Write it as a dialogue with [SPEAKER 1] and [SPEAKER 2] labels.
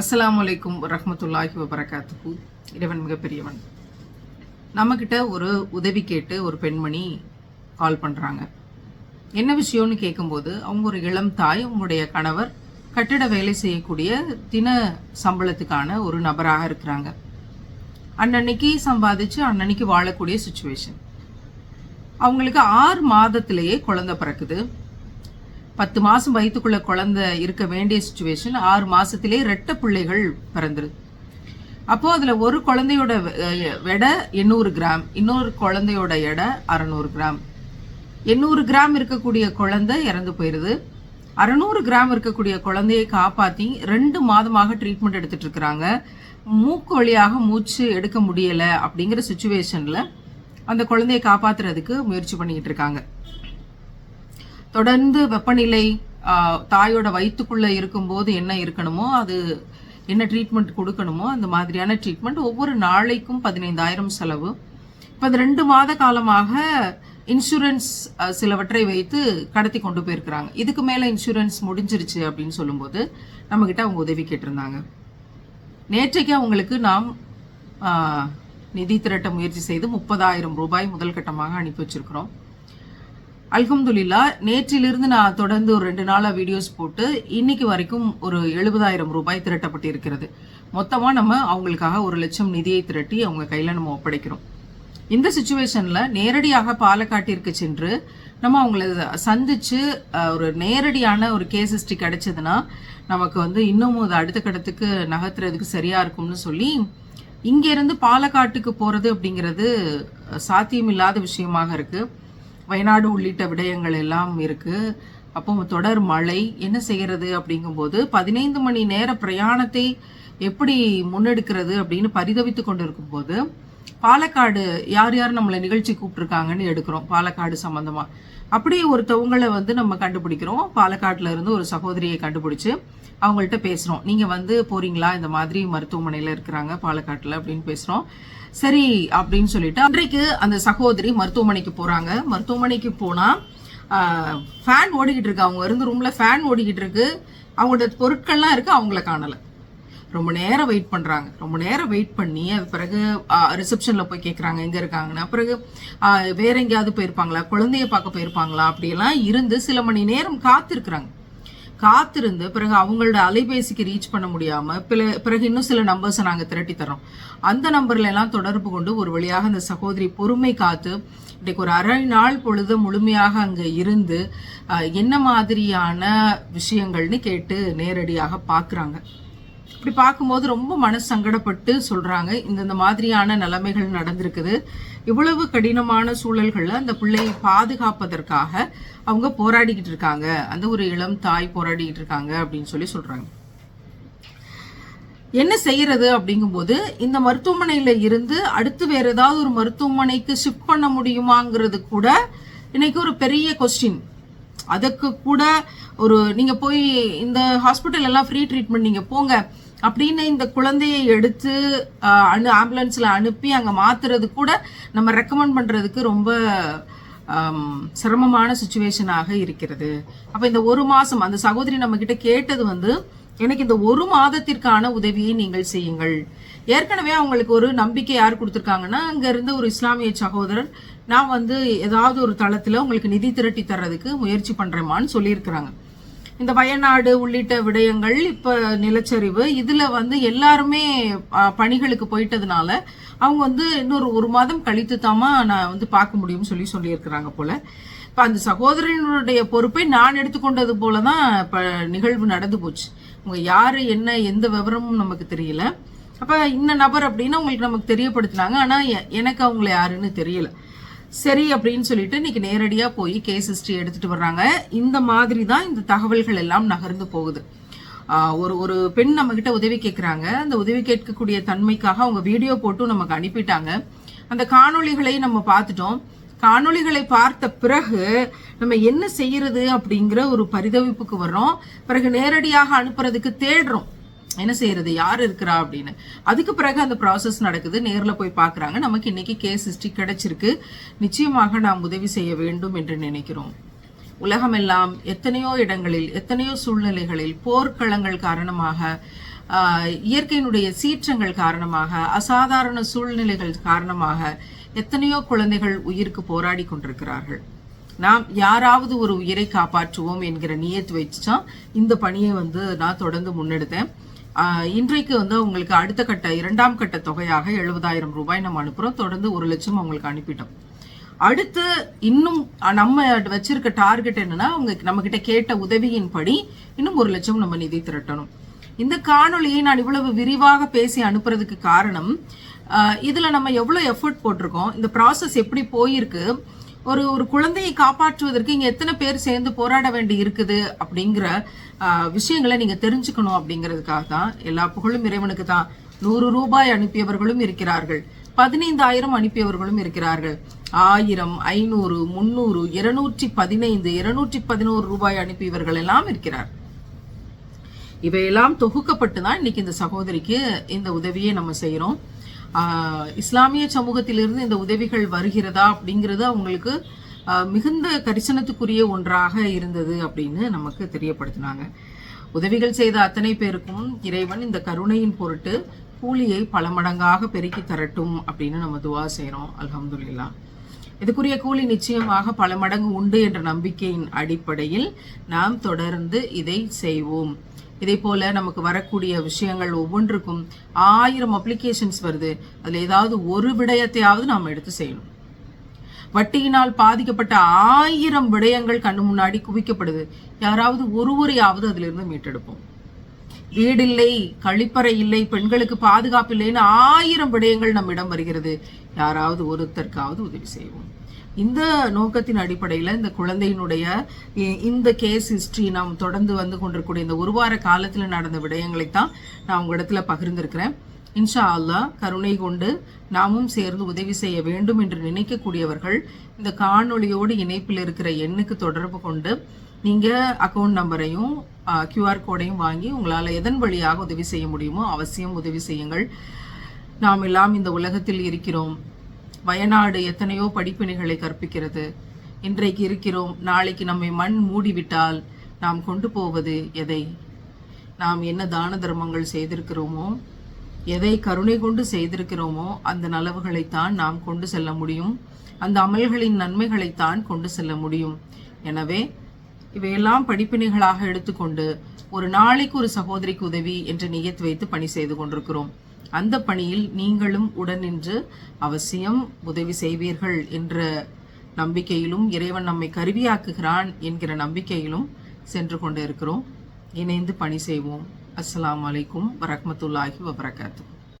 [SPEAKER 1] அஸ்லாம் வலைக்கும் ரஹமத்துல்லாஹி வபரகாத்துக்கு இறைவன் மிகப்பெரியவன். நம்மக்கிட்ட ஒரு உதவி கேட்டு ஒரு பெண்மணி கால் பண்ணுறாங்க என்ன விஷயம்னு கேட்கும்போது அவங்க ஒரு இளம் தாய் அவங்களுடைய கணவர் கட்டிட வேலை செய்யக்கூடிய தின சம்பளத்துக்கான ஒரு நபராக இருக்கிறாங்க. அன்னன்னைக்கு சம்பாதிச்சு அன்னன்னைக்கு வாழக்கூடிய சுச்சுவேஷன் அவங்களுக்கு ஆறு மாதத்திலேயே குழந்தை பிறக்குது. பத்து மாசம் வயிற்றுக்குள்ள குழந்தை இருக்க வேண்டிய சுச்சுவேஷன் ஆறு மாசத்திலே ரெட்ட பிள்ளைகள் பிறந்துருது. அப்போ அதுல ஒரு குழந்தையோட வெ- எடை எண்ணூறு கிராம் இன்னொரு குழந்தையோட எடை அறநூறு கிராம். எண்ணூறு கிராம் இருக்கக்கூடிய குழந்தை இறந்து போயிருது. அறநூறு கிராம் இருக்கக்கூடிய குழந்தையை காப்பாத்தி ரெண்டு மாதமாக ட்ரீட்மெண்ட் எடுத்துட்டு இருக்கிறாங்க. மூக்கு வழியாக மூச்சு எடுக்க முடியல அப்படிங்கிற சுச்சுவேஷன்ல அந்த குழந்தையை காப்பாத்துறதுக்கு முயற்சி பண்ணிக்கிட்டு இருக்காங்க. தொடர்ந்து வெப்பநிலை தாயோட வயிற்றுக்குள்ளே இருக்கும்போது என்ன இருக்கணுமோ அது என்ன ட்ரீட்மெண்ட் கொடுக்கணுமோ அந்த மாதிரியான ட்ரீட்மெண்ட் ஒவ்வொரு நாளைக்கும் பதினைந்தாயிரம் செலவு. இப்போ அது ரெண்டு மாத காலமாக இன்சூரன்ஸ் சிலவற்றை வைத்து கடத்தி கொண்டு போயிருக்கிறாங்க. இதுக்கு மேலே இன்சூரன்ஸ் முடிஞ்சிருச்சு அப்படின்னு சொல்லும்போது நம்மக்கிட்ட அவங்க உதவி கேட்டிருந்தாங்க. நேற்றைக்கு அவங்களுக்கு நாம் நிதி திரட்ட முயற்சி செய்து முப்பதாயிரம் ரூபாய் முதல் கட்டமாக அனுப்பி வச்சிருக்கிறோம். அல்ஹம்துலில்லா நேற்றிலிருந்து நான் தொடர்ந்து ஒரு ரெண்டு நாளாக வீடியோஸ் போட்டு இன்னைக்கு வரைக்கும் ஒரு எழுபதாயிரம் ரூபாய் திரட்டப்பட்டிருக்கிறது. மொத்தமாக நம்ம அவங்களுக்காக ஒரு லட்சம் நிதியை திரட்டி அவங்க கையில் நம்ம ஒப்படைக்கிறோம். இந்த சுச்சுவேஷனில் நேரடியாக பாலக்காட்டிற்கு சென்று நம்ம அவங்கள சந்திச்சு ஒரு நேரடியான ஒரு கேஸ் ஹிஸ்ட்ரி கிடைச்சதுன்னா நமக்கு வந்து இன்னமும் அது அடுத்த கட்டத்துக்கு நகர்த்துறதுக்கு சரியா இருக்கும்னு சொல்லி இங்கேருந்து பாலக்காட்டுக்கு போகிறது அப்படிங்கிறது சாத்தியமில்லாத விஷயமாக இருக்குது வயநாடு உள்ளிட்ட விடயங்கள் எல்லாம் இருக்கு. அப்போ தொடர் மழை என்ன செய்யறது அப்படிங்கும்போது பதினைந்து மணி நேர பிரயாணத்தை எப்படி முன்னெடுக்கிறது அப்படின்னு பரிதவித்து கொண்டிருக்கும் போது பாலக்காடு யார் யார் நம்மளை நிகழ்ச்சி கூப்பிட்டுருக்காங்கன்னு எடுக்கிறோம். பாலக்காடு சம்பந்தமா. அப்படியே ஒருத்தவங்களை வந்து நம்ம கண்டுபிடிக்கிறோம். பாலக்காட்டில் இருந்து ஒரு சகோதரியை கண்டுபிடிச்சு அவங்கள்ட்ட பேசுகிறோம் நீங்கள் வந்து போகிறீங்களா இந்த மாதிரி மருத்துவமனையில் இருக்கிறாங்க பாலக்காட்டில் அப்படின்னு பேசுகிறோம் சரி அப்படின்னு சொல்லிட்டு அன்றைக்கு அந்த சகோதரி மருத்துவமனைக்கு போகிறாங்க மருத்துவமனைக்கு போனால் ஃபேன் ஓடிக்கிட்டு இருக்கு. அவங்க இருந்து ரூமில் ஃபேன் ஓடிக்கிட்டு இருக்கு. அவங்களோட பொருட்கள்லாம் இருக்குது அவங்கள காணலை. ரொம்ப நேரம் வெயிட் பண்ணுறாங்க ரொம்ப நேரம் வெயிட் பண்ணி அது பிறகு ரிசப்ஷனில் போய் கேட்குறாங்க எங்கே இருக்காங்கன்னா. பிறகு வேற எங்கேயாவது போயிருப்பாங்களா? குழந்தைய பார்க்க போயிருப்பாங்களா? அப்படியெல்லாம் இருந்து சில மணி நேரம் காத்திருக்கிறாங்க. காத்திருந்து பிறகு அவங்களோட அலைபேசிக்கு ரீச் பண்ண முடியாம பிறகு இன்னும் சில நம்பர்ஸை நாங்கள் திரட்டி தரோம் அந்த நம்பர்ல எல்லாம் தொடர்பு கொண்டு ஒரு வழியாக அந்த சகோதரி பொறுமை காத்து இன்றைக்கு ஒரு அரை நாள் பொழுது முழுமையாக அங்கே இருந்து என்ன மாதிரியான விஷயங்கள்னு கேட்டு நேரடியாக பார்க்குறாங்க. இப்படி பார்க்கும்போது ரொம்ப மனசு சங்கடப்பட்டு சொல்றாங்க. இந்த இந்த மாதிரியான நிலைமைகள் நடந்திருக்குது. இவ்வளவு கடினமான சூழல்களில் அந்த பிள்ளையை பாதுகாப்பதற்காக அவங்க போராடிக்கிட்டு இருக்காங்க. அந்த ஒரு இளம் தாய் போராடிக்கிட்டு இருக்காங்க அப்படின்னு சொல்லி சொல்றாங்க. என்ன செய்யறது அப்படிங்கும்போது இந்த மருத்துவமனையில இருந்து அடுத்து வேற ஏதாவது ஒரு மருத்துவமனைக்கு ஷிஃப்ட் பண்ண முடியுமாங்கிறது கூட இன்னைக்கு ஒரு பெரிய கொஸ்டின் அதுக்கு கூட ஒரு நீங்க போய் இந்த ஹாஸ்பிட்டல் எல்லாம் ஃப்ரீ ட்ரீட்மெண்ட் நீங்க போங்க. அப்படின்னு இந்த குழந்தையை எடுத்து அனு ஆம்புலன்ஸில் அனுப்பி அங்கே மாத்துறது கூட நம்ம ரெக்கமெண்ட் பண்ணுறதுக்கு ரொம்ப சிரமமான சுச்சுவேஷனாக இருக்கிறது. அப்போ இந்த ஒரு மாதம் அந்த சகோதரி நம்மக்கிட்ட கேட்டது வந்து எனக்கு இந்த ஒரு மாதத்திற்கான உதவியை நீங்கள் செய்யுங்கள். ஏற்கனவே அவங்களுக்கு ஒரு நம்பிக்கை யார் கொடுத்துருக்காங்கன்னா அங்கே இருந்த ஒரு இஸ்லாமிய சகோதரர் நான் வந்து ஏதாவது ஒரு தளத்தில் உங்களுக்கு நிதி திரட்டி தர்றதுக்கு முயற்சி பண்ணுறேமான்னு சொல்லியிருக்கிறாங்க. இந்த வயநாடு உள்ளிட்ட விடயங்கள் இப்ப நிலச்சரிவு இதுல வந்து எல்லாருமே பணிகளுக்கு போயிட்டதுனால அவங்க வந்து இன்னொரு ஒரு மாதம் கழித்து தாமா நான் வந்து பார்க்க முடியும்னு சொல்லி சொல்லியிருக்கிறாங்க போல. இப்ப அந்த சகோதரனுடைய பொறுப்பை நான் எடுத்துக்கொண்டது போலதான் இப்ப நிகழ்வு நடந்து போச்சு. உங்க யாரு என்ன எந்த விவரமும் நமக்கு தெரியல. அப்ப இந்த நபர் அப்படின்னு உங்களுக்கு நமக்கு தெரியப்படுத்தினாங்க. ஆனா எனக்கு அவங்கள யாருன்னு தெரியல. சரி அப்படின்னு சொல்லிட்டு இன்னைக்கு நேரடியா போய் கேஸ் ஹிஸ்டரி எடுத்துட்டு வர்றாங்க. இந்த மாதிரி தான் இந்த தகவல்கள் எல்லாம் நகர்ந்து போகுது. ஒரு ஒரு பெண் நம்ம கிட்ட உதவி கேட்குறாங்க அந்த உதவி கேட்கக்கூடிய தன்மைக்காக அவங்க வீடியோ போட்டும் நமக்கு அனுப்பிட்டாங்க. அந்த காணொளிகளை நம்ம பார்த்துட்டோம். காணொளிகளை பார்த்த பிறகு நம்ம என்ன செய்யறது அப்படிங்கிற ஒரு பரிதவிப்புக்கு வர்றோம். பிறகு நேரடியாக அனுப்புறதுக்கு தேடுறோம். என்ன செய்யறது? யார் இருக்கிறா அப்படின்னு. அதுக்கு பிறகு அந்த ப்ராசஸ் நடக்குது. நேர்ல போய் பார்க்கறாங்க. நமக்கு இன்னைக்கு கேஸ் ஹிஸ்டரி கிடைச்சிருக்கு. நிச்சயமாக நாம் உதவி செய்ய வேண்டும் என்று நினைக்கிறோம். உலகமெல்லாம் எத்தனையோ இடங்களில் எத்தனையோ சூழ்நிலைகளில் போர்க்களங்கள் காரணமாக ஆஹ், இயற்கையினுடைய சீற்றங்கள் காரணமாக அசாதாரண சூழ்நிலைகள் காரணமாக எத்தனையோ குழந்தைகள் உயிருக்கு போராடி கொண்டிருக்கிறார்கள். நாம் யாராவது ஒரு உயிரை காப்பாற்றுவோம் என்கிற நியத்து வச்சுதான் இந்த பணியை வந்து நான் தொடர்ந்து முன்னெடுத்தேன். இன்றைக்கு வந்து உங்களுக்கு அடுத்த கட்ட இரண்டாம் கட்ட தொகையாக எழுபதாயிரம் ரூபாய் நம்ம அனுப்புறோம். தொடர்ந்து ஒரு லட்சம் அவங்களுக்கு அனுப்பிட்டோம். அடுத்து இன்னும் நம்ம வச்சிருக்க டார்கெட் என்னன்னா அவங்க நம்ம கிட்ட கேட்ட உதவியின்படி இன்னும் ஒரு லட்சம் நம்ம நிதி திரட்டணும். இந்த காணொலியை நான் இவ்வளவு விரிவாக பேசி அனுப்புறதுக்கு காரணம் இதுல நம்ம எவ்வளவு எஃபர்ட் போட்டிருக்கோம் இந்த ப்ராசஸ் எப்படி போயிருக்கு ஒரு ஒரு குழந்தையை காப்பாற்றுவதற்கு இங்க எத்தனை பேர் சேர்ந்து போராட வேண்டி இருக்குது அப்படிங்கிற விஷயங்களை நீங்க தெரிஞ்சுக்கணும் அப்படிங்கிறதுக்காக தான் எல்லா புகழும் இறைவனுக்கு தான் நூறு ரூபாய் அனுப்பியவர்களும் இருக்கிறார்கள். பதினைந்தாயிரம் அனுப்பியவர்களும் இருக்கிறார்கள். ஆயிரம் ஐநூறு முன்னூறு இருநூற்றி பதினைந்து இருநூற்றி பதினோரு ரூபாய் அனுப்பியவர்கள் எல்லாம் இருக்கிறார். இவையெல்லாம் தொகுக்கப்பட்டு தான் இன்னைக்கு இந்த சகோதரிக்கு இந்த உதவியை நம்ம செய்யறோம். இஸ்லாமிய சமூகத்திலிருந்து இந்த உதவிகள் வருகிறதா அப்படிங்கிறது அவங்களுக்கு மிகுந்த கரிசனத்துக்குரிய ஒன்றாக இருந்தது அப்படின்னு நமக்கு தெரியப்படுத்தினாங்க. உதவிகள் செய்த அத்தனை பேருக்கும் இறைவன் இந்த கருணையின் பொருட்டு கூலியை பல மடங்காக பெருக்கி தரட்டும் அப்படின்னு நம்ம துவா செய்கிறோம் அலமதுல்லா இதுக்குரிய கூலி நிச்சயமாக பல மடங்கு உண்டு என்ற நம்பிக்கையின் அடிப்படையில் நாம் தொடர்ந்து இதை செய்வோம். இதே போல நமக்கு வரக்கூடிய விஷயங்கள் ஒவ்வொன்றுக்கும் ஆயிரம் அப்ளிகேஷன்ஸ் வருது. அதில் ஏதாவது ஒரு விடயத்தையாவது நாம் எடுத்து செய்யணும். வட்டியினால் பாதிக்கப்பட்ட ஆயிரம் விடயங்கள் கண்ணு முன்னாடி குவிக்கப்படுது. யாராவது ஒருவரையாவது அதிலிருந்து மீட்டெடுப்போம். வீடில்லை கழிப்பறை இல்லை பெண்களுக்கு பாதுகாப்பு இல்லைன்னு ஆயிரம் விடயங்கள் நம்மிடம் வருகிறது. யாராவது ஒருத்தருக்காவது உதவி செய்வோம். இந்த நோக்கத்தின் அடிப்படையில் இந்த குழந்தையினுடைய இந்த கேஸ் ஹிஸ்ட்ரி நாம் தொடர்ந்து வந்து கொண்டிருக்கூடிய இந்த ஒரு வார காலத்தில் நடந்த விடயங்களைத்தான் நான் உங்களிடத்துல பகிர்ந்திருக்கிறேன். இன்ஷா அல்லா கருணை கொண்டு நாமும் சேர்ந்து உதவி செய்ய வேண்டும் என்று நினைக்கக்கூடியவர்கள் இந்த காணொளியோடு இணைப்பில் இருக்கிற எண்ணுக்கு தொடர்பு கொண்டு நீங்கள் அக்கௌண்ட் நம்பரையும் கியூஆர் கோடையும் வாங்கி உங்களால் எதன் வழியாக உதவி செய்ய முடியுமோ அவசியம் உதவி செய்யுங்கள். நாம் எல்லாம் இந்த உலகத்தில் இருக்கிறோம். வயநாடு எத்தனையோ படிப்பினைகளை கற்பிக்கிறது. இன்றைக்கு இருக்கிறோம். நாளைக்கு நம்மை மண் மூடிவிட்டால் நாம் கொண்டு போவது எதை? நாம் என்ன தான தர்மங்கள் செய்திருக்கிறோமோ எதை கருணை கொண்டு செய்திருக்கிறோமோ அந்த நலவுகளைத்தான் நாம் கொண்டு செல்ல முடியும். அந்த அமல்களின் நன்மைகளைத்தான் கொண்டு செல்ல முடியும். எனவே இவையெல்லாம் படிப்பினைகளாக எடுத்துக்கொண்டு ஒரு நாளைக்கு ஒரு சகோதரிக்கு உதவி என்று நியத்து வைத்து பணி செய்து கொண்டிருக்கிறோம். அந்த பணியில் நீங்களும் உடன் நின்று அவசியம் உதவி செய்வீர்கள் என்ற நம்பிக்கையிலும் இறைவன் நம்மை கருவியாக்குகிறான் என்கிற நம்பிக்கையிலும் சென்று கொண்டு இருக்கிறோம் இணைந்து பணி செய்வோம். அஸ்லாம் வலைக்கும் வரமத்துல்லாஹி வபரகாத்து